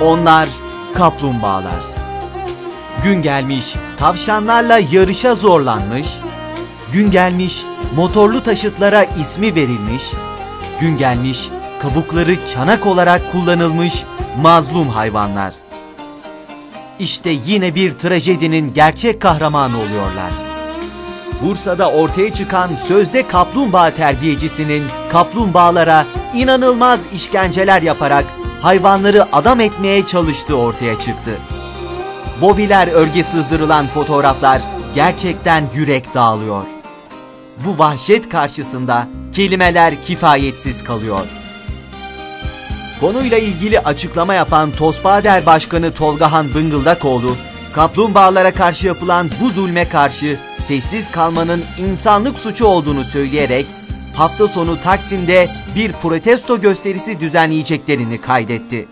Onlar kaplumbağalar. Gün gelmiş tavşanlarla yarışa zorlanmış. Gün gelmiş motorlu taşıtlara ismi verilmiş. Gün gelmiş kabukları çanak olarak kullanılmış mazlum hayvanlar. İşte yine bir trajedinin gerçek kahramanı oluyorlar. Bursa'da ortaya çıkan sözde kaplumbağa terbiyecisinin kaplumbağalara inanılmaz işkenceler yaparak hayvanları adam etmeye çalıştığı ortaya çıktı. Bobiler örge sızdırılan fotoğraflar gerçekten yürek dağılıyor. Bu vahşet karşısında kelimeler kifayetsiz kalıyor. Konuyla ilgili açıklama yapan Tosbader Başkanı Tolgahan Bıngıldakoğlu, kaplumbağalara karşı yapılan bu zulme karşı sessiz kalmanın insanlık suçu olduğunu söyleyerek hafta sonu Taksim'de bir protesto gösterisi düzenleyeceklerini kaydetti.